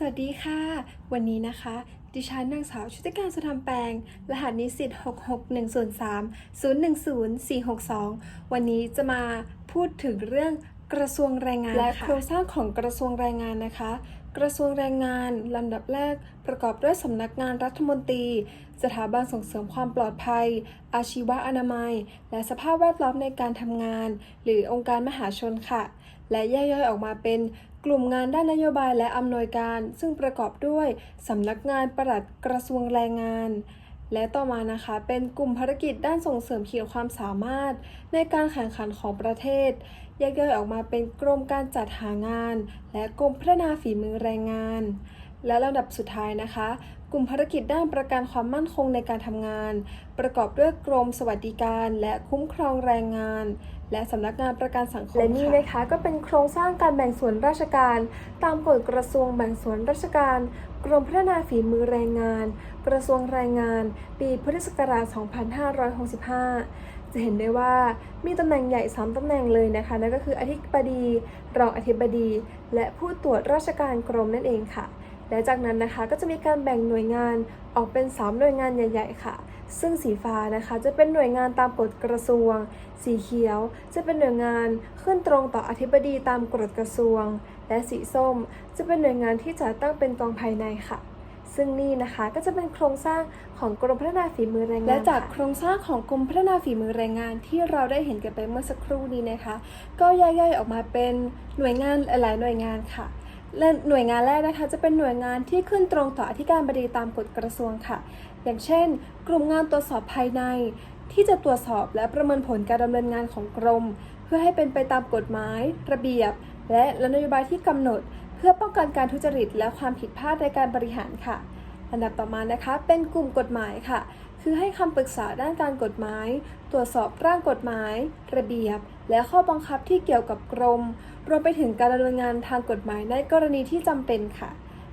สวัสดีค่ะ วันนี้นะคะ ดิฉันนางสาวชุติการสุธรรมแปลง รหัสนิสิต66103 010462 วันนี้จะมาพูดถึงเรื่องกระทรวงแรงงานและโครงสร้างของกระทรวงแรงงานนะคะ กระทรวงแรงงานลำดับแรกประกอบด้วยสำนักงานรัฐมนตรี สถาบันส่งเสริมความปลอดภัย อาชีวะอนามัย และสภาพแวดล้อมในการทำงาน หรือองค์การมหาชนค่ะ และแยกย่อยออกมาเป็น กลุ่มงานด้านนโยบายและอำนวยการ ซึ่งประกอบด้วยสำนักงานปลัดกระทรวงแรงงาน และต่อมานะคะเป็นกลุ่มภารกิจด้านส่งเสริมขีดความสามารถ ในการแข่งขันของประเทศแยกย่อยออกมาเป็นกรมการจัดหางาน และกรมพัฒนาฝีมือแรงงาน และลำดับสุดท้ายนะคะ กลุ่มภารกิจด้านประกันความมั่นคงในการทำงาน ประกอบด้วยกรมสวัสดิการ และคุ้มครองแรงงาน และสำนักงานประกันสังคมและนี่นะคะก็เป็นโครงสร้างการแบ่งส่วนราชการ ตามกฎกระทรวงแบ่งส่วนราชการ กรมพัฒนาฝีมือแรงงาน กระทรวงแรงงาน ปีพุทธศักราช 2565 จะเห็นได้ว่ามีตำแหน่งใหญ่ 3ตำแหน่งเลยนะคะนั่นก็คืออธิบดี รองอธิบดี และผู้ตรวจราชการกรมนั่นเองค่ะ และจากนั้นนะคะก็จะมีการแบ่งหน่วยงานออกเป็น 3 หน่วยงานใหญ่ ๆ ค่ะ ซึ่งสีฟ้านะคะจะเป็นหน่วยงานตามกฎกระทรวง สีเขียว จะเป็นหน่วยงานขึ้นตรงต่ออธิบดีตามกฎกระทรวง และสีส้ม จะเป็นหน่วยงานที่จะตั้งเป็นกองภายในค่ะซึ่งนี่นะคะก็จะเป็นโครงสร้างของกรมพัฒนาฝีมือแรงงาน และจากโครงสร้างของกรมพัฒนาฝีมือแรงงานที่เราได้เห็นกันไปเมื่อสักครู่นี้นะคะ ก็ย่อยๆออกมาเป็นหน่วยงานหลายๆหน่วยงานค่ะ และหน่วยงานแรกนะคะจะเป็นหน่วยงานที่ขึ้นตรงต่ออธิการบดีตามกฎกระทรวงค่ะ อย่างเช่น กลุ่มงานตรวจสอบภายใน ที่จะตรวจสอบและประเมินผลการดำเนินงานของกรม เพื่อให้เป็นไปตามกฎหมาย ระเบียบ และนโยบายที่กำหนด เพื่อป้องกันการทุจริต และความผิดพลาดในการบริหารค่ะ อันดับต่อมานะคะ เป็นกลุ่มกฎหมายค่ะ คือให้คำปรึกษาด้านการกฎหมาย ตรวจสอบร่างกฎหมาย ระเบียบ และข้อบังคับที่เกี่ยวกับกรม รวมไปถึงการดำเนินงานทางกฎหมายในกรณีที่จำเป็นค่ะ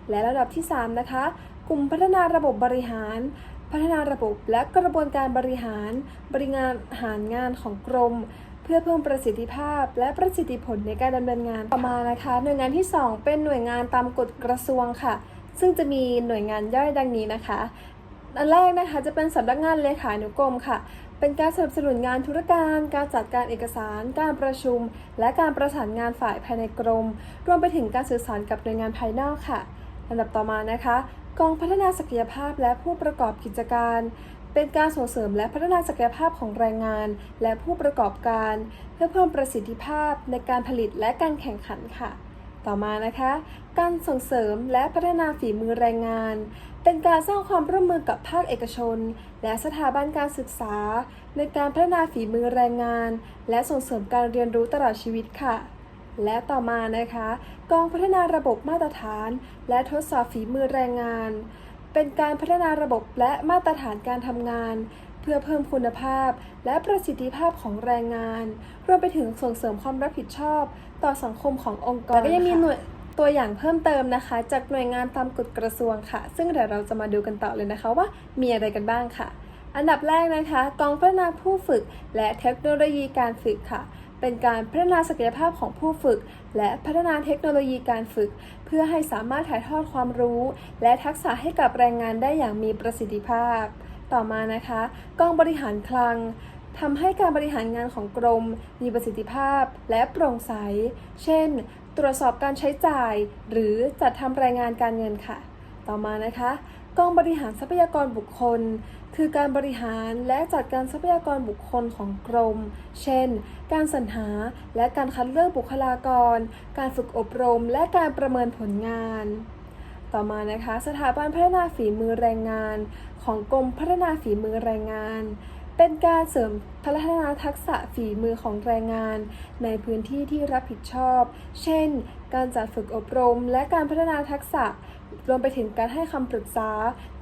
และระดับที่ 3 นะคะ กลุ่มพัฒนาระบบบริหาร พัฒนาระบบและกระบวนการบริหาร บริงานหารงานของกรมเพื่อเพิ่มประสิทธิภาพและประสิทธิผลในการดำเนินงานต่อมานะคะ หน่วยงานที่ 2 เป็นหน่วยงานตามกฎกระทรวงค่ะ ซึ่งจะมีหน่วยงานย่อยดังนี้นะคะ อันแรกนะคะจะเป็นสำนักงานเลขานุกรมค่ะ เป็นการสนับสนุนงานธุรการ การจัดการเอกสาร การประชุม และการประสานงานฝ่ายภายในกรม รวมไปถึงการสื่อสารกับหน่วยงานภายนอกค่ะอันดับต่อมานะคะ กองพัฒนาศักยภาพและผู้ประกอบกิจการ เป็นการส่งเสริมและพัฒนาศักยภาพของแรงงาน และผู้ประกอบการ เพื่อเพิ่มประสิทธิภาพในการผลิตและการแข่งขันค่ะ ต่อมานะคะ การส่งเสริมและพัฒนาฝีมือแรงงาน เป็นการสร้างความร่วมมือกับภาคเอกชน และสถาบันการศึกษา ในการพัฒนาฝีมือแรงงาน และส่งเสริมการเรียนรู้ตลอดชีวิตค่ะ และต่อมานะคะ กองพัฒนาระบบมาตรฐาน และทดสอบฝีมือแรงงาน เป็นการพัฒนาระบบและมาตรฐานการทำงาน เพื่อเพิ่มคุณภาพ และประสิทธิภาพของแรงงาน รวมไปถึงส่งเสริมความรับผิดชอบ ต่อสังคมขององค์กรและก็ยังมีหน่วย ตัวอย่างเพิ่มเติมนะคะ จากหน่วยงานตามกฎกระทรวงค่ะ ซึ่งเดี๋ยวเราจะมาดูกันต่อเลยนะคะว่ามีอะไรกันบ้างค่ะ อันดับแรกนะคะ กองพัฒนาผู้ฝึก และเทคโนโลยีการฝึกค่ะเป็นการพัฒนาศักยภาพของผู้ฝึก และพัฒนาเทคโนโลยีการฝึก เพื่อให้สามารถถ่ายทอดความรู้ และทักษะให้กับแรงงานได้อย่างมีประสิทธิภาพ ต่อมานะคะ กองบริหารคลังทำให้การบริหารงานของกรม มีประสิทธิภาพและโปร่งใส เช่น ตรวจสอบการใช้จ่าย หรือจัดทำรายงานการเงินค่ะ ต่อมานะคะกองบริหารทรัพยากรบุคคล คือการบริหารและจัดการทรัพยากรบุคคลของกรม เช่น การสรรหาและการคัดเลือกบุคลากร การฝึกอบรม และการประเมินผลงาน ต่อมานะคะ สถาบันพัฒนาฝีมือแรงงาน ของกรมพัฒนาฝีมือแรงงาน เป็นการเสริมพัฒนาทักษะฝีมือของแรงงาน ในพื้นที่ที่รับผิดชอบ เช่น การจัดฝึกอบรม และการพัฒนาทักษะ รวมไปถึงการให้คำปรึกษา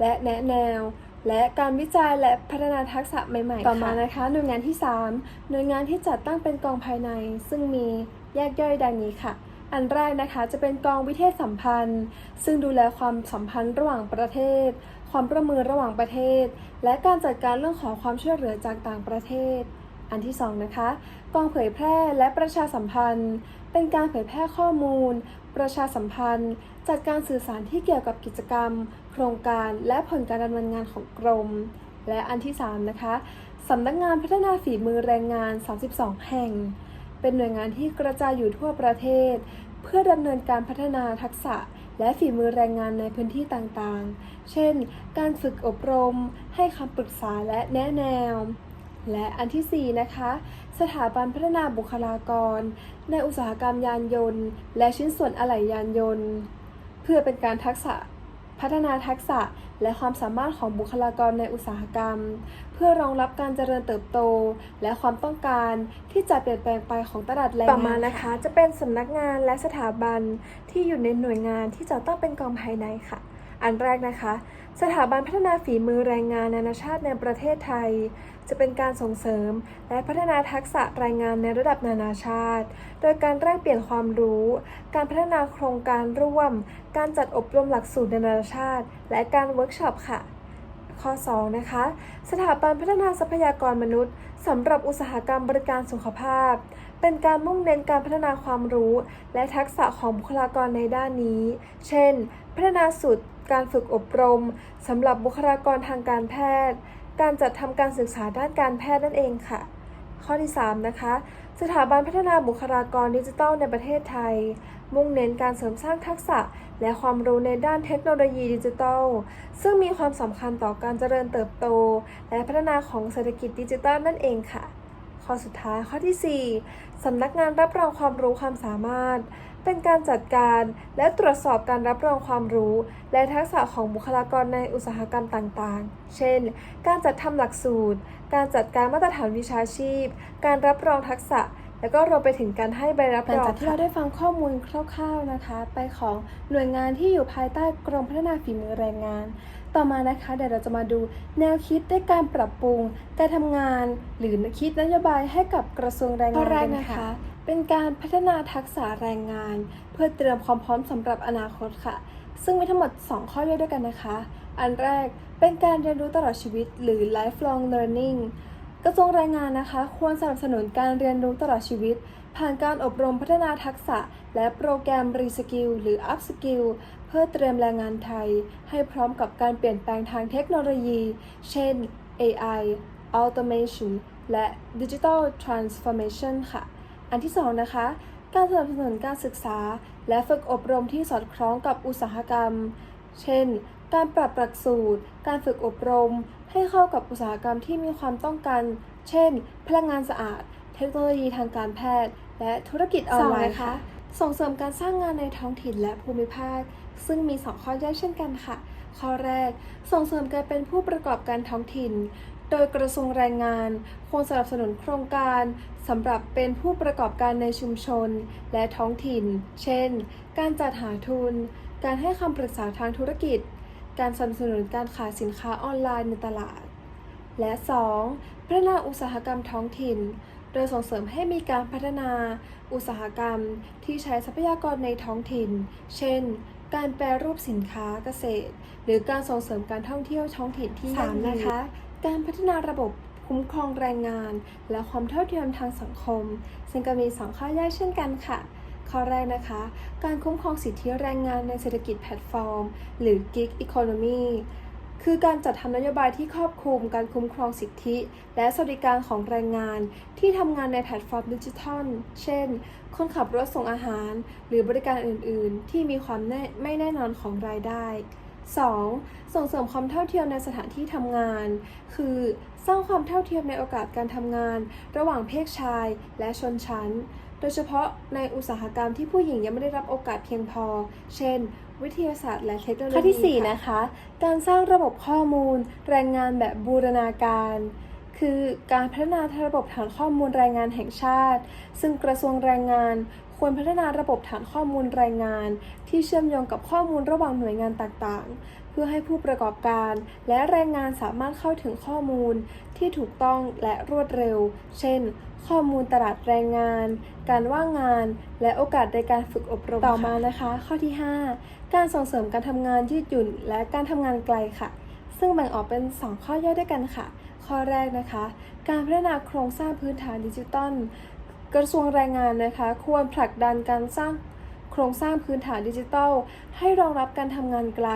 และแนะแนว และการวิจัยและพัฒนาทักษะใหม่ๆ ต่อมานะคะหน่วยงานที่ 3 หน่วยงานที่จัดตั้งเป็นกองภายใน ซึ่งมีแยกย่อยดังนี้ค่ะอันแรกนะคะจะเป็นกองวิเทศสัมพันธ์ ซึ่งดูแลความสัมพันธ์ระหว่างประเทศ ความร่วมมือระหว่างประเทศ และการจัดการเรื่องขอความช่วยเหลือจากต่างประเทศ อันที่สองนะคะ กองเผยแพร่และประชาสัมพันธ์ เป็นการเผยแพร่ข้อมูล ประชาสัมพันธ์ จัดการสื่อสารที่เกี่ยวกับกิจกรรม โครงการและผลการดำเนินงานของกรม และอันที่ 3 นะคะสำนักงานพัฒนาฝีมือแรงงาน 32 แห่ง เป็นหน่วยงานที่กระจายอยู่ทั่วประเทศ เพื่อดำเนินการพัฒนาทักษะและฝีมือแรงงานในพื้นที่ต่างๆ เช่น การฝึกอบรม ให้คำปรึกษาและแนะแนว และอันที่ 4 นะคะ สถาบันพัฒนาบุคลากร ในอุตสาหกรรมยานยนต์ และชิ้นส่วนอะไหล่ยานยนต์ เพื่อเป็นการทักษะพัฒนาทักษะและความสามารถของบุคลากรในอุตสาหกรรม เพื่อรองรับการเจริญเติบโต และความต้องการที่จะเปลี่ยนแปลงไปของตลาดแรงงานต่อมานะคะ จะเป็นสำนักงานและสถาบันที่อยู่ในหน่วยงานที่จะต้องเป็นกองภายในค่ะ อันแรกนะคะ สถาบันพัฒนาฝีมือแรงงานนานาชาติในประเทศไทย จะเป็นการส่งเสริม และพัฒนาทักษะแรงงานในระดับนานาชาติ โดยการแลกเปลี่ยนความรู้ การพัฒนาโครงการร่วม การจัดอบรมหลักสูตรนานาชาติ และการเวิร์กช็อปค่ะข้อ 2 นะคะ สถาบันพัฒนาทรัพยากรมนุษย์สำหรับอุตสาหกรรมบริการสุขภาพ เป็นการมุ่งเน้นการพัฒนาความรู้ และทักษะของบุคลากรในด้านนี้ เช่น พัฒนาสูตร การฝึกอบรมสำหรับบุคลากรทางการแพทย์ การจัดทำการศึกษาด้านการแพทย์นั่นเองค่ะ ข้อที่ 3 นะคะ สถาบันพัฒนาบุคลากรดิจิทัลในประเทศไทย มุ่งเน้นการเสริมสร้างทักษะ และความรู้ในด้านเทคโนโลยีดิจิทัล ซึ่งมีความสำคัญต่อการเจริญเติบโต และพัฒนาของเศรษฐกิจดิจิทัลนั่นเองค่ะข้อสุดท้ายข้อทีสี่4 สำนักงานรับรองความรู้ความสามารถ เป็นการจัดการและตรวจสอบการรับรองความรู้ และทักษะของบุคลากรในอุตสาหกรรมต่างๆ เช่น การจัดทำหลักสูตร การจัดการมาตรฐานวิชาชีพ การรับรองทักษะแล้วก็รวมไปถึงการให้ใบรับรองหลังจากที่เราได้ฟังข้อมูลคร่าวๆนะคะ ไปของหน่วยงานที่อยู่ภายใต้กรมพัฒนาฝีมือแรงงาน ต่อมานะคะเดี๋ยวเราจะมาดูแนวคิดในการปรับปรุงการทำงาน หรือคิดนโยบายให้กับกระทรวงแรงงานกันนะคะ เป็นการพัฒนาทักษะแรงงาน เพื่อเตรียมความพร้อมสำหรับอนาคตค่ะ ซึ่งมีทั้งหมด 2 ข้อย่อยด้วยกันนะคะ อันแรกเป็นการเรียนรู้ตลอดชีวิต หรือ lifelong learning กระทรวงแรงงานนะคะ ควรสนับสนุนการเรียนรู้ตลอดชีวิต ผ่านการอบรมพัฒนาทักษะ และโปรแกรมรีสกิลหรือ up skill เพื่อเตรียมแรงงานไทย ให้พร้อมกับการเปลี่ยนแปลงทางเทคโนโลยี เช่น AI automation และ digital transformation ค่ะ อันที่2นะคะการสนับสนุนการศึกษา และฝึกอบรมที่สอดคล้องกับอุตสาหกรรม เช่น การปรับหลักสูตร การฝึกอบรม ให้เข้ากับอุตสาหกรรมที่มีความต้องการ เช่น พลังงานสะอาด เทคโนโลยีทางการแพทย์ และธุรกิจออนไลน์ค่ะ ส่งเสริมการสร้างงานในท้องถิ่นและภูมิภาค ซึ่งมี 2 ข้อย่อยเช่นกันค่ะ ข้อแรก ส่งเสริมการเป็นผู้ประกอบการท้องถิ่น โดยกระทรวงแรงงานควรสนับสนุนโครงการสำหรับเป็นผู้ประกอบการในชุมชน และท้องถิ่น เช่น การจัดหาทุน การให้คำปรึกษาทางธุรกิจ การสนับสนุนการขายสินค้าออนไลน์ในตลาด และ 2. พัฒนาอุตสาหกรรมท้องถิ่น โดยส่งเสริมให้มีการพัฒนาอุตสาหกรรมที่ใช้ทรัพยากรในท้องถิ่น เช่นการแปรรูปสินค้าเกษตร หรือการส่งเสริมการท่องเที่ยวท้องถิ่นที่ยั่งยืนนะคะ การพัฒนาระบบคุ้มครองแรงงาน และความเท่าเทียมทางสังคม ซึ่งก็มีสองข้อย่อยเช่นกันค่ะ ข้อแรกนะคะ การคุ้มครองสิทธิแรงงานในเศรษฐกิจแพลตฟอร์ม หรือ Gig Economy คือการจัดทำนโยบายที่ครอบคลุมการคุ้มครองสิทธิ และสวัสดิการของแรงงาน ที่ทำงานในแพลตฟอร์มดิจิทัล เช่น คนขับรถส่งอาหาร หรือบริการอื่น ๆ ที่มีความไม่แน่นอนของรายได้ 2. ส่งเสริมความเท่าเทียมในสถานที่ทำงาน คือสร้างความเท่าเทียมในโอกาสการทำงาน ระหว่างเพศชายและชนชั้น โดยเฉพาะในอุตสาหกรรมที่ผู้หญิงยังไม่ได้รับโอกาสเพียงพอ เช่น วิทยาศาสตร์และเทคโนโลยีข้อที่ 4 นะคะ การสร้างระบบข้อมูล แรงงานแบบบูรณาการ คือการพัฒนาระบบฐานข้อมูลแรงงานแห่งชาติ ซึ่งกระทรวงแรงงาน ควรพัฒนาระบบฐานข้อมูลแรงงาน ที่เชื่อมโยงกับข้อมูลระหว่างหน่วยงานต่างๆ เพื่อให้ผู้ประกอบการ และแรงงานสามารถเข้าถึงข้อมูล ที่ถูกต้องและรวดเร็ว เช่น ข้อมูลตลาดแรงงาน การว่างงาน และโอกาสในการฝึกอบรม ต่อมานะคะ ข้อที่ 5 การส่งเสริมการทำงานยืดหยุ่น และการทำงานไกลค่ะ ซึ่งแบ่งออกเป็น 2 ข้อย่อยด้วยกันค่ะ ข้อแรกนะคะ การพัฒนาโครงสร้างพื้นฐานดิจิตอล กระทรวงแรงงานนะคะควรผลักดันการสร้างโครงสร้างพื้นฐานดิจิทัล ให้รองรับการทำงานไกล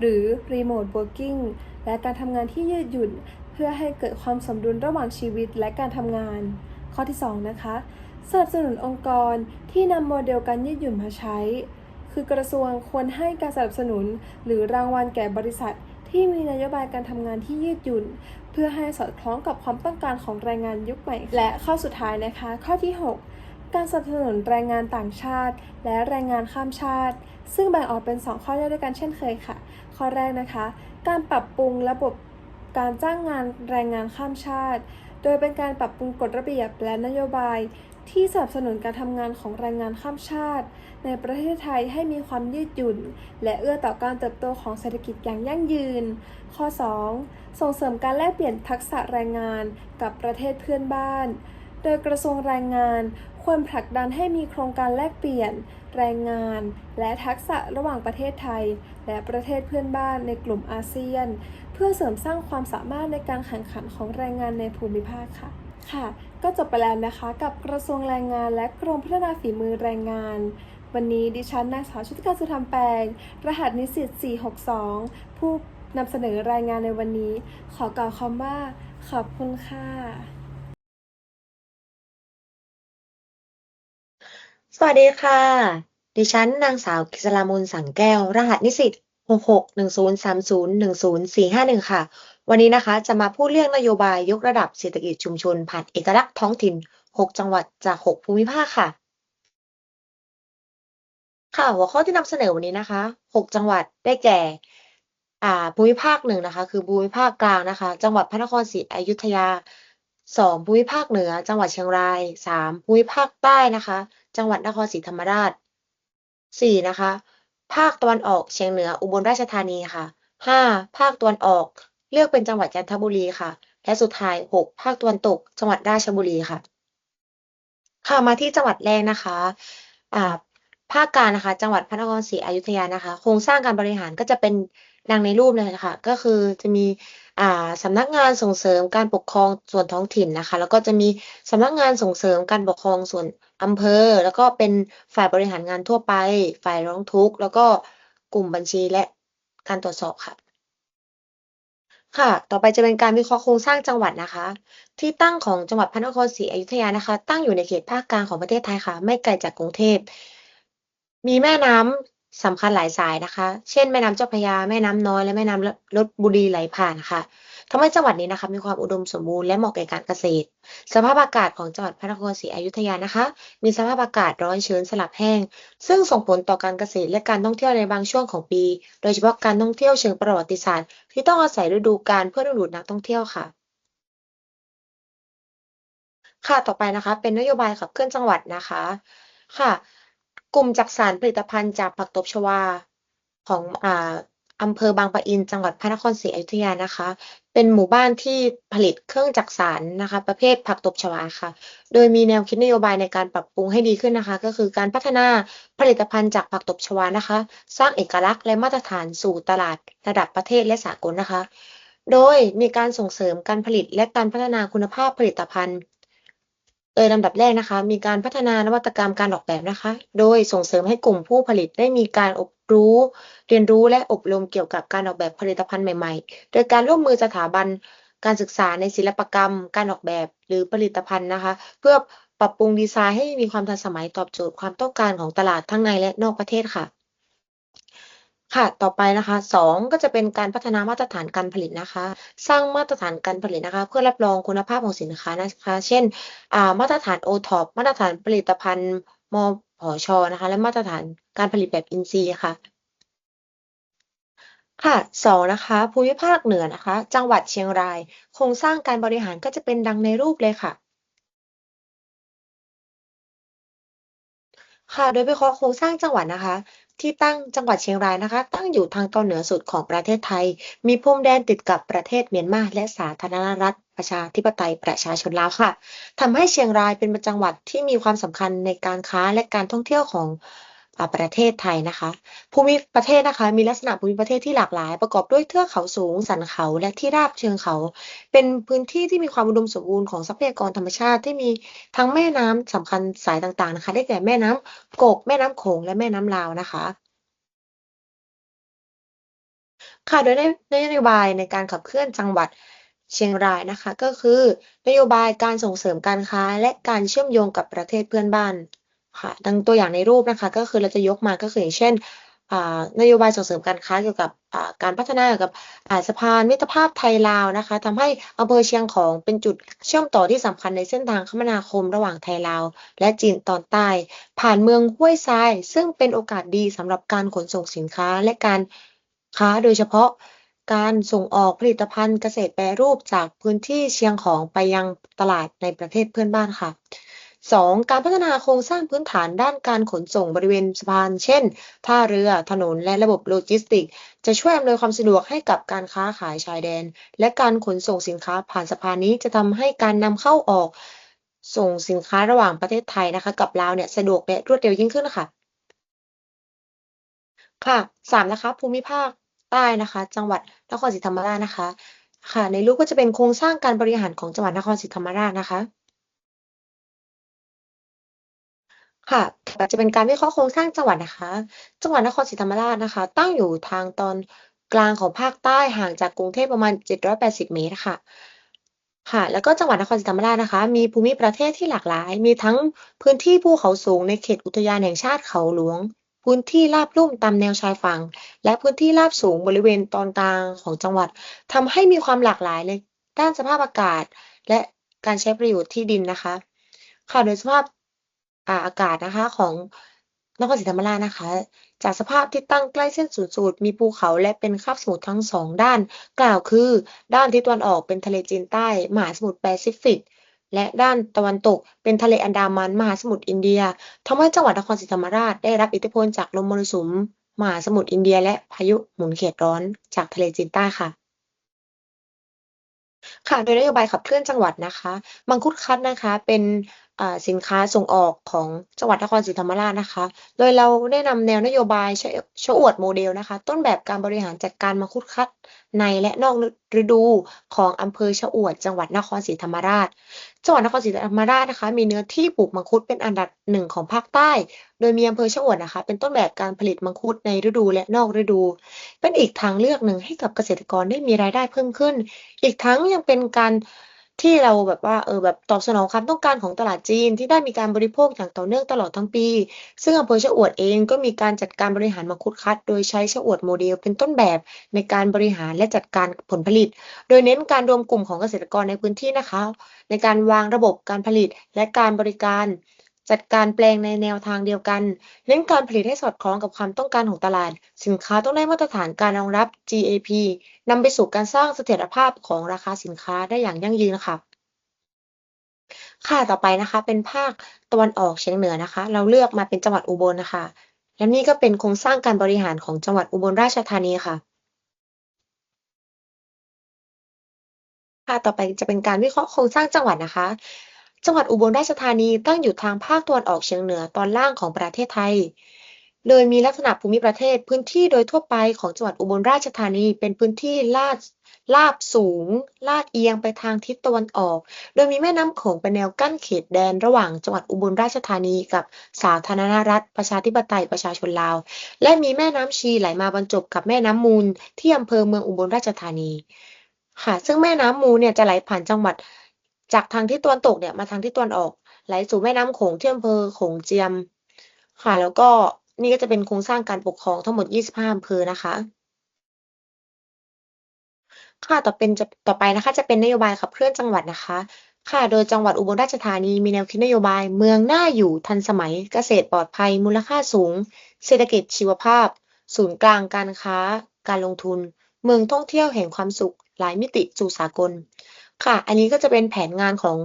หรือ Remote Working และการทำงานที่ยืดหยุ่น เพื่อให้เกิดความสมดุลระหว่างชีวิตและการทำงาน ข้อที่ 2 นะคะสนับสนุนองค์กรที่นำโมเดลการยืดหยุ่นมาใช้ คือกระทรวงควรให้การสนับสนุน หรือรางวัลแก่บริษัท ที่มีนโยบายการทำงานที่ยืดหยุ่น เพื่อให้สอดคล้องกับความต้องการของแรงงานยุคใหม่ และข้อสุดท้ายนะคะ ข้อที่ 6 การสนับสนุนแรงงานต่างชาติ และแรงงานข้ามชาติ ซึ่งแบ่งออกเป็น 2 ข้อย่อยด้วยกันเช่นเคยค่ะ ข้อแรกนะคะ การปรับปรุงระบบการจ้างงานแรงงานข้ามชาติ โดยเป็นการปรับปรุงกฎระเบียบและนโยบาย ที่สนับสนุนการทำงานของแรงงานข้ามชาติ ในประเทศไทยให้มีความยืดหยุ่น และเอื้อต่อการเติบโตของเศรษฐกิจอย่างยั่งยืน ข้อ 2 ส่งเสริมการแลกเปลี่ยนทักษะแรงงานกับประเทศเพื่อนบ้าน โดยกระทรวงแรงงานควรผลักดันให้มีโครงการแลกเปลี่ยน แรงงาน และทักษะระหว่างประเทศไทย และประเทศเพื่อนบ้านในกลุ่มอาเซียน เพื่อเสริมสร้างความสามารถในการแข่งขันของแรงงานในภูมิภาคค่ะค่ะ ก็จบไปแล้วนะคะกับกระทรวงแรงงานและกรมพัฒนาฝีมือแรงงาน วันนี้ดิฉันนางสาวชุติการสุธรรมแปลง รหัสนิสิต 462 ผู้นำเสนอรายงานในวันนี้ ขอกล่าวคำว่า ขอบคุณค่ะ สวัสดีค่ะ ดิฉันนางสาวกิษรามนสังแก้ว รหัสนิสิต 6610301041ค่ะ วันนี้นะคะจะมาพูดเรื่องนโยบายยกระดับเศรษฐกิจชุมชน ผ่านเอกลักษณ์ท้องถิ่น 6 จังหวัดจาก 6 ภูมิภาคค่ะ ค่ะหัวข้อที่นำเสนอวันนี้นะคะ 6 จังหวัดได้แก่อ่าภูมิภาคหนึ่งนะคะ คือภูมิภาคกลางนะคะ จังหวัดพระนครศรีอยุธยา 2 ภูมิภาคเหนือ จังหวัดเชียงราย 3 ภูมิภาคใต้นะคะ จังหวัดนครศรีธรรมราช 4 นะคะ ภาคตะวันออกเฉียงเหนืออุบลราชธานีค่ะ 5 ภาคตะวันออก เลือกเป็นจังหวัดจันทบุรีค่ะ และสุดท้าย 6 ภาคตะวันตก จังหวัดราชบุรีค่ะ ค่ะมาที่จังหวัดแรกนะคะอ่าภาคกลางนะคะ จังหวัดพระนครศรีอยุธยานะคะ โครงสร้างการบริหารก็จะเป็นดังในรูปเลยนะคะก็คือจะมีอ่าสำนักงานส่งเสริมการปกครองส่วนท้องถิ่นนะคะ แล้วก็จะมีสำนักงานส่งเสริมการปกครองส่วนอำเภอ แล้วก็เป็นฝ่ายบริหารงานทั่วไป ฝ่ายร้องทุกข์ แล้วก็กลุ่มบัญชีและการตรวจสอบค่ะ ค่ะ ต่อไปจะเป็นการวิเคราะห์โครงสร้างจังหวัดนะคะ ที่ตั้งของจังหวัดพระนครศรีอยุธยานะคะ ตั้งอยู่ในเขตภาคกลางของประเทศไทยค่ะ ไม่ไกลจากกรุงเทพ มีแม่น้ำสำคัญหลายสายนะคะ เช่น แม่น้ำเจ้าพระยา แม่น้ำน้อย และแม่น้ำลบบุรีไหลผ่านค่ะ ทำให้จังหวัดนี้นะคะมีความอุดมสมบูรณ์และเหมาะแก่การเกษตร สภาพอากาศของจังหวัดพระนครศรีอยุธยานะคะ มีสภาพอากาศร้อนชื้นสลับแห้ง ซึ่งส่งผลต่อการเกษตรและการท่องเที่ยวในบางช่วงของปี โดยเฉพาะการท่องเที่ยวเชิงประวัติศาสตร์ ที่ต้องอาศัยฤดูกาลเพื่อดึงดูดนักท่องเที่ยวค่ะค่ะ ต่อไปนะคะ เป็นนโยบายขับเคลื่อนจังหวัดนะคะ ค่ะ กลุ่มจักสานผลิตภัณฑ์จากผักตบชวาของอ่า อำเภอบางปะอิน จังหวัดพระนครศรีอยุธยานะคะ เป็นหมู่บ้านที่ผลิตเครื่องจักสานนะคะ ประเภทผักตบชวาค่ะ โดยมีแนวคิดนโยบายในการปรับปรุงให้ดีขึ้นนะคะ ก็คือการพัฒนาผลิตภัณฑ์จากผักตบชวานะคะ สร้างเอกลักษณ์และมาตรฐานสู่ตลาดระดับประเทศและสากลนะคะ โดยมีการส่งเสริมการผลิตและการพัฒนาคุณภาพผลิตภัณฑ์ โดยลำดับแรกนะคะ มีการพัฒนานวัตกรรมการออกแบบนะคะ โดยส่งเสริมให้กลุ่มผู้ผลิตได้มีการอบรู้ เรียนรู้และอบรมเกี่ยวกับการออกแบบผลิตภัณฑ์ใหม่ๆ โดยการร่วมมือสถาบันการศึกษาในศิลปกรรม การออกแบบหรือผลิตภัณฑ์นะคะ เพื่อปรับปรุงดีไซน์ให้มีความทันสมัยตอบโจทย์ความต้องการของตลาดทั้งในและนอกประเทศค่ะ ค่ะ ต่อไปนะคะ2ก็จะเป็นการพัฒนามาตรฐานการผลิตนะคะ สร้างมาตรฐานการผลิตนะคะ เพื่อรับรองคุณภาพของสินค้านะคะ เช่นมาตรฐาน OTOP มาตรฐานผลิตภัณฑ์มผชนะคะ และมาตรฐานการผลิตแบบอินทรีค่ะ ค่ะ2นะคะ ภูมิภาคเหนือนะคะ จังหวัดเชียงราย โครงสร้างการบริหารก็จะเป็นดังในรูปเลยค่ะค่ะ โดยวิเคราะห์โครงสร้างจังหวัดนะคะ ที่ตั้งจังหวัดเชียงรายนะคะ ตั้งอยู่ทางตอนเหนือสุดของประเทศไทย มีพรมแดนติดกับประเทศเมียนมาและสาธารณรัฐประชาธิปไตยประชาชนลาวค่ะทำให้เชียงรายเป็นจังหวัดที่มีความสำคัญในการค้าและการท่องเที่ยวของ ประเทศไทยนะคะ ภูมิประเทศนะคะ มีลักษณะภูมิประเทศที่หลากหลาย ประกอบด้วยเทือกเขาสูง สันเขาและที่ราบเชิงเขา เป็นพื้นที่ที่มีความอุดมสมบูรณ์ของทรัพยากรธรรมชาติที่มีทั้งแม่น้ำสำคัญสายต่างๆนะคะ ได้แก่แม่น้ำกกแม่น้ำโขงและแม่น้ำลาวนะคะค่ะโดยนนโยบายในการขับเคลื่อนจังหวัดเชียงรายนะคะ ก็คือนโยบายการส่งเสริมการค้าและการเชื่อมโยงกับประเทศเพื่อนบ้าน ค่ะ ดังตัวอย่างในรูปนะคะ ก็คือเราจะยกมาก็คืออย่างเช่นนโยบายส่งเสริมการค้าเกี่ยวกับการพัฒนาเกี่ยวกับสะพานมิตรภาพไทยลาวนะคะทำให้อำเภอเชียงของเป็นจุดเชื่อมต่อที่สำคัญในเส้นทางคมนาคมระหว่างไทยลาว และจีนตอนใต้ ผ่านเมืองห้วยทราย ซึ่งเป็นโอกาสดีสำหรับการขนส่งสินค้าและการค้าโดยเฉพาะการส่งออกผลิตภัณฑ์เกษตรแปรรูปจากพื้นที่เชียงของไปยังตลาดในประเทศเพื่อนบ้านค่ะ 2. การพัฒนาโครงสร้างพื้นฐานด้านการขนส่งบริเวณสะพาน เช่น ท่าเรือ ถนน และระบบโลจิสติกส์จะช่วยอำนวยความสะดวกให้กับการค้าขายชายแดน และการขนส่งสินค้าผ่านสะพานนี้จะทำให้การนำเข้าออกส่งสินค้าระหว่างประเทศไทยนะคะ กับลาวเนี่ยสะดวกและรวดเร็วยิ่งขึ้นค่ะ ค่ะ3นะคะ ภูมิภาคใต้นะคะ จังหวัดนครศรีธรรมราชนะคะ ค่ะ ในรูปก็จะเป็นโครงสร้างการบริหารของจังหวัดนครศรีธรรมราชนะคะ ค่ะจะเป็นการวิเคราะห์โครงสร้างจังหวัดนะคะ จังหวัดนครศรีธรรมราชนะคะ ตั้งอยู่ทางตอนกลางของภาคใต้ห่างจากกรุงเทพประมาณ 780 เมตรค่ะ ค่ะ แล้วก็จังหวัดนครศรีธรรมราชนะคะ มีภูมิประเทศที่หลากหลาย มีทั้งพื้นที่ภูเขาสูงในเขตอุทยานแห่งชาติเขาหลวง พื้นที่ราบลุ่มตามแนวชายฝั่ง และพื้นที่ราบสูงบริเวณตอนกลางของจังหวัดทำให้มีความหลากหลายในด้านสภาพอากาศ และการใช้ประโยชน์ที่ดินนะคะค่ะโดยสภาพ อากาศนะคะของนครศรีธรรมราชนะคะ จากสภาพที่ตั้งใกล้เส้นศูนย์สูตรมีภูเขาและเป็นคาบสมุทรทั้งสองด้าน กล่าวคือ ด้านทิศตะวันออกเป็นทะเลจีนใต้มหาสมุทรแปซิฟิกและด้านตะวันตกเป็นทะเลอันดามันมหาสมุทรอินเดียทำให้จังหวัดนครศรีธรรมราชได้รับอิทธิพลจากลมมรสุมมหาสมุทรอินเดีย และพายุหมุนเขตร้อนจากทะเลจีนใต้ค่ะค่ะโดยนโยบายขับเคลื่อนจังหวัดนะคะ มังคุดคัดนะคะ เป็น สินค้าส่งออกของจังหวัดนครศรีธรรมราชนะคะ โดยเราได้นำแนวนโยบายชะชะอวดโมเดลนะคะ ต้นแบบการบริหารจัดการมังคุดคัดในและนอกฤดูของอำเภอชะอวด จังหวัดนครศรีธรรมราช จังหวัดนครศรีธรรมราชนะคะ มีเนื้อที่ปลูกมังคุดเป็นอันดับหนึ่งของภาคใต้ โดยมีอำเภอชะอวดนะคะ เป็นต้นแบบการผลิตมังคุดในฤดูและนอกฤดู เป็นอีกทางเลือกหนึ่งให้กับเกษตรกรได้มีรายได้เพิ่มขึ้น อีกทั้งยังเป็นการ ที่เราแบบว่าเออแบบตอบสนองความต้องการของตลาดจีน ที่ได้มีการบริโภคอย่างต่อเนื่องตลอดทั้งปี ซึ่งอำเภอชะอวดเองก็มีการจัดการบริหารมังคุดคัด โดยใช้ชะอวดโมเดลเป็นต้นแบบในการบริหารและจัดการผลผลิต โดยเน้นการรวมกลุ่มของเกษตรกรในพื้นที่นะคะ ในการวางระบบการผลิตและการบริการ จัดการแปลงในแนวทางเดียวกัน เน้นการผลิตให้สอดคล้องกับความต้องการของตลาด สินค้าต้องได้มาตรฐานการรองรับ GAP นำไปสู่การสร้างเสถียรภาพของราคาสินค้าได้อย่างยั่งยืนค่ะค่ะต่อไปนะคะ เป็นภาคตะวันออกเฉียงเหนือนะคะ เราเลือกมาเป็นจังหวัดอุบลนะคะและนี่ก็เป็นโครงสร้างการบริหารของจังหวัดอุบลราชธานีค่ะค่ะต่อไปจะเป็นการวิเคราะห์โครงสร้างจังหวัดนะคะ จังหวัดอุบลราชธานีตั้งอยู่ทางภาคตะวันออกเฉียงเหนือตอนล่างของประเทศไทย โดยมีลักษณะภูมิประเทศพื้นที่โดยทั่วไปของจังหวัดอุบลราชธานีเป็นพื้นที่ลาดราบสูง ลาดเอียงไปทางทิศตะวันออก โดยมีแม่น้ำโขงเป็นแนวกั้นเขตแดนระหว่างจังหวัดอุบลราชธานีกับสาธารณรัฐ ประชาธิปไตยประชาชนลาว และมีแม่น้ำชีไหลมาบรรจบกับแม่น้ำมูล ที่อำเภอเมืองอุบลราชธานี ค่ะ ซึ่งแม่น้ำมูลเนี่ยจะไหลผ่านจังหวัด จากทางทิศตะวันตกเนี่ยมาทางทิศตะวันออก ไหลสู่แม่น้ำโขงที่อำเภอโขงเจียม ค่ะ แล้วก็นี่ก็จะเป็นโครงสร้างการปกครองทั้งหมด 25อำเภอนะคะ ค่ะต่อเป็นจะต่อไปนะคะ จะเป็นนโยบายขับเคลื่อนจังหวัดนะคะค่ะ โดยจังหวัดอุบลราชธานีมีแนวคิดนโยบาย เมืองน่าอยู่ทันสมัย เกษตรปลอดภัย มูลค่าสูง เศรษฐกิจชีวภาพ ศูนย์กลางการค้า การลงทุน เมืองท่องเที่ยวแห่งความสุข หลายมิติสู่สากล ค่ะ อันนี้ก็จะเป็นแผนงานของ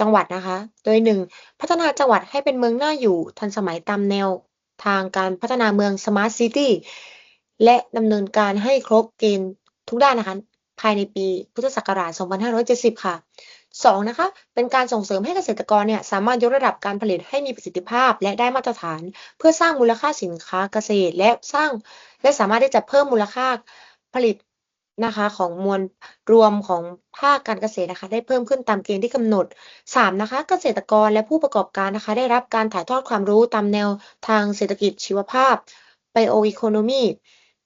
จังหวัดนะคะ โดย1พัฒนาจังหวัดให้เป็นเมืองน่าอยู่ทันสมัยตามแนวทางการพัฒนาเมือง Smart City และดำเนินการให้ครบเกณฑ์ทุกด้านนะคะ ภายในปีพุทธศักราช 2570 ค่ะ 2. นะคะ เป็นการส่งเสริมให้เกษตรกรเนี่ยสามารถยกระดับการผลิตให้มีประสิทธิภาพ และได้มาตรฐาน เพื่อสร้างมูลค่าสินค้าเกษตร และสร้างและสามารถที่จะเพิ่มมูลค่าผลิต นะคะ ของมวลรวมของภาคการเกษตรนะคะ ได้เพิ่มขึ้นตามเกณฑ์ที่กำหนด 3. นะคะ เกษตรกรและผู้ประกอบการนะคะ ได้รับการถ่ายทอดความรู้ตามแนวทางเศรษฐกิจชีวภาพ bioeconomy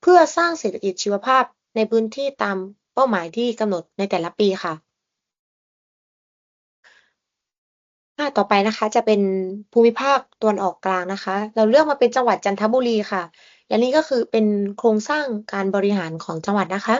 เพื่อสร้างเศรษฐกิจชีวภาพในพื้นที่ตามเป้าหมายที่กำหนดในแต่ละปีค่ะค่ะต่อไปนะคะจะเป็นภูมิภาคตะวันออกกลางนะคะ เราเลือกมาเป็นจังหวัดจันทบุรีค่ะ และนี่ก็คือเป็นโครงสร้างการบริหารของจังหวัดนะคะ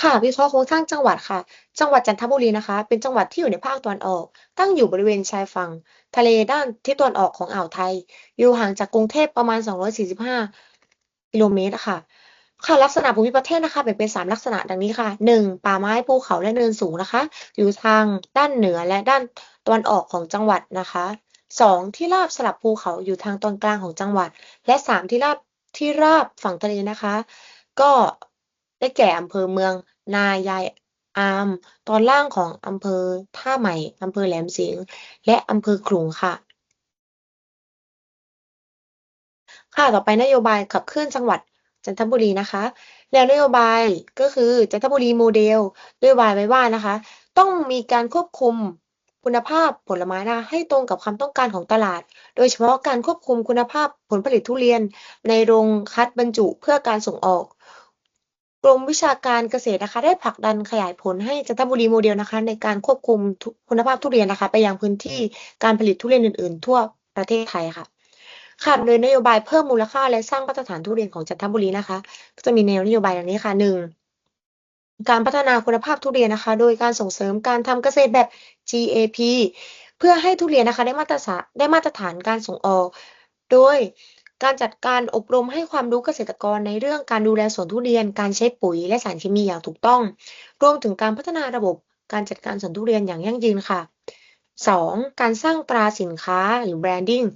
ค่ะวิเคราะห์โครงสร้างจังหวัดค่ะ จังหวัดจันทบุรีนะคะ เป็นจังหวัดที่อยู่ในภาคตะวันออก ตั้งอยู่บริเวณชายฝั่ง ทะเลด้านทิศตะวันออกของอ่าวไทย อยู่ห่างจากกรุงเทพประมาณ 245 กิโลเมตรค่ะ ค่ะลักษณะภูมิประเทศนะคะแบ่งเป็น 3 ลักษณะดังนี้ค่ะ 1. ป่าไม้ภูเขาและเนินสูงนะคะ อยู่ทางด้านเหนือและด้านตะวันออกของจังหวัดนะคะ 2. ที่ราบสลับภูเขาอยู่ทางตอนกลางของจังหวัด และ 3. ที่ราบที่ราบฝั่งทะเลนะคะ ก็ ได้แก่อำเภอเมือง นายายอาม ตอนล่างของอำเภอท่าใหม่อำเภอแหลมสิงห์และอำเภอขลุงค่ะ ค่ะต่อไปนโยบายขับเคลื่อนจังหวัดจันทบุรีนะคะแนวนโยบายก็คือจันทบุรีโมเดลนโยบายไว้ว่านะคะ ต้องมีการควบคุมคุณภาพผลไม้นะให้ตรงกับความต้องการของตลาด โดยเฉพาะการควบคุมคุณภาพผลผลิตทุเรียน ในโรงคัดบรรจุเพื่อการส่งออก กรมวิชาการเกษตรนะคะ ได้ผลักดันขยายผลให้จันทบุรีโมเดลนะคะ ในการควบคุมคุณภาพทุเรียนนะคะ ไปยังพื้นที่การผลิตทุเรียนอื่น ๆ ทั่วประเทศไทยค่ะค่ะโดยนโยบายเพิ่มมูลค่าและสร้างมาตรฐานทุเรียนของจันทบุรีนะคะ ก็จะมีแนวนโยบายดังนี้ค่ะหนึ่งการพัฒนาคุณภาพทุเรียนนะคะ โดยการส่งเสริมการทำเกษตรแบบ GAP เพื่อให้ทุเรียนนะคะ ได้มาตรฐานได้มาตรฐานการส่งออก โดย การจัดการอบรมให้ความรู้เกษตรกรในเรื่องการดูแลสวนทุเรียน การใช้ปุ๋ยและสารเคมีอย่างถูกต้อง รวมถึงการพัฒนาระบบการจัดการสวนทุเรียนอย่างยั่งยืนค่ะ 2. การสร้างตราสินค้าหรือ branding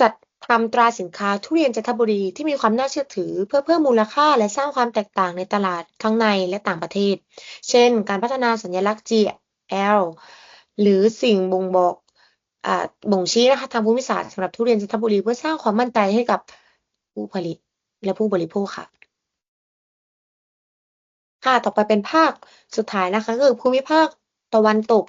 จัดทำตราสินค้าทุเรียนจันทบุรีที่มีความน่าเชื่อถือ เพื่อเพิ่มมูลค่าและสร้างความแตกต่างในตลาดทั้งในและต่างประเทศ เช่น การพัฒนาสัญลักษณ์ GL หรือสิ่งบ่งบอก บ่งชี้นะคะทางภูมิศาสตร์สำหรับทุเรียนจันทบุรีเพื่อสร้างความมั่นใจให้กับผู้ผลิตและผู้บริโภคค่ะ ค่ะ ต่อไปเป็นภาคสุดท้ายนะคะคือภูมิภาคตะวันตก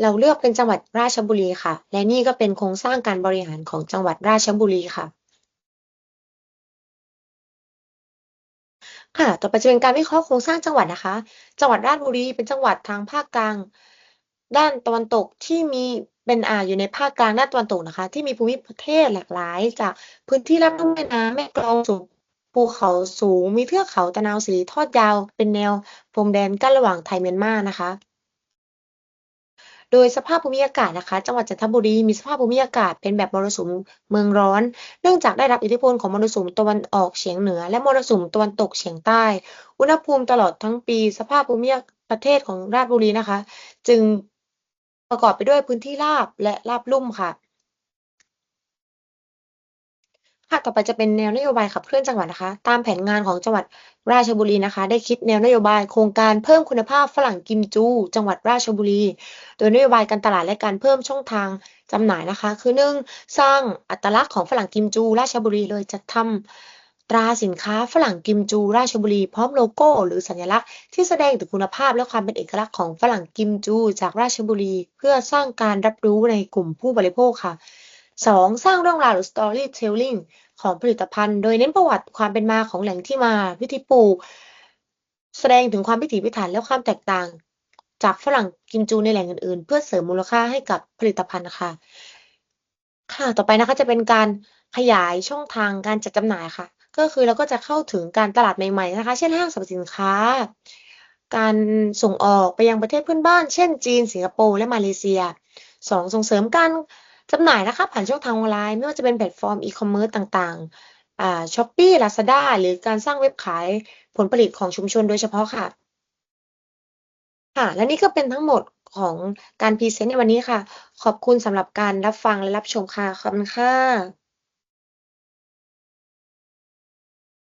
เราเลือกเป็นจังหวัดราชบุรีค่ะ และนี่ก็เป็นโครงสร้างการบริหารของจังหวัดราชบุรีค่ะค่ะ ต่อไปจะเป็นการวิเคราะห์โครงสร้างจังหวัดนะคะ จังหวัดราชบุรีเป็นจังหวัดทางภาคกลาง ด้านตะวันตกที่มีเป็นอ่าอยู่ในภาคกลางด้านตะวันตกนะคะ ที่มีภูมิประเทศหลากหลาย จากพื้นที่รับลุ่มแม่น้ำแม่กลองสู่ภูเขาสูงมีเทือกเขาตะนาวศรีทอดยาว เป็นแนวพรมแดนกั้นระหว่างไทยเมียนมานะคะ โดยสภาพภูมิอากาศนะคะ จังหวัดจันทบุรีมีสภาพภูมิอากาศเป็นแบบมรสุมเมืองร้อน เนื่องจากได้รับอิทธิพลของมรสุมตะวันออกเฉียงเหนือ และมรสุมตะวันตกเฉียงใต้ อุณหภูมิตลอดทั้งปี สภาพภูมิประเทศของราชบุรีนะคะ จึง ประกอบไปด้วยพื้นที่ราบและราบลุ่มค่ะค่ะต่อไปจะเป็นแนวนโยบายขับเคลื่อนจังหวัดนะคะ ตามแผนงานของจังหวัดราชบุรีนะคะ ได้คิดแนวนโยบายโครงการเพิ่มคุณภาพฝรั่งกิมจู จังหวัดราชบุรี โดยนโยบายการตลาดและการเพิ่มช่องทางจำหน่ายนะคะ คือหนึ่งสร้างอัตลักษณ์ของฝรั่งกิมจู ราชบุรีเลยจัดทำ ตราสินค้าฝรั่งกิมจูราชบุรีพร้อมโลโก้ หรือสัญลักษณ์ที่แสดงถึงคุณภาพและความเป็นเอกลักษณ์ของฝรั่งกิมจูจากราชบุรี เพื่อสร้างการรับรู้ในกลุ่มผู้บริโภคค่ะสองสร้างเรื่องราวหรือ storytelling ของผลิตภัณฑ์ โดยเน้นประวัติความเป็นมาของแหล่งที่มาวิธีปลูก แสดงถึงความพิถีพิถันและความแตกต่าง จากฝรั่งกิมจูในแหล่งอื่นๆ เพื่อเสริมมูลค่าให้กับผลิตภัณฑ์ค่ะ ค่ะ ต่อไปนะคะจะเป็นการขยายช่องทางการจัดจำหน่ายค่ะ ก็คือเราก็จะเข้าถึงการตลาดใหม่ๆนะคะ เช่นห้างสรรพสินค้า การส่งออกไปยังประเทศเพื่อนบ้าน เช่นจีน สิงคโปร์และมาเลเซียสองส่งเสริมการจำหน่ายนะคะผ่านช่องทางออนไลน์ ไม่ว่าจะเป็นแพลตฟอร์มอีคอมเมิร์ซต่างๆอ่า Shopee Lazada หรือการสร้างเว็บขายผลผลิตของชุมชนโดยเฉพาะค่ะ ค่ะ และนี่ก็เป็นทั้งหมดของการพรีเซนต์ในวันนี้ค่ะ ขอบคุณสำหรับการรับฟังและรับชมค่ะ ขอบคุณค่ะ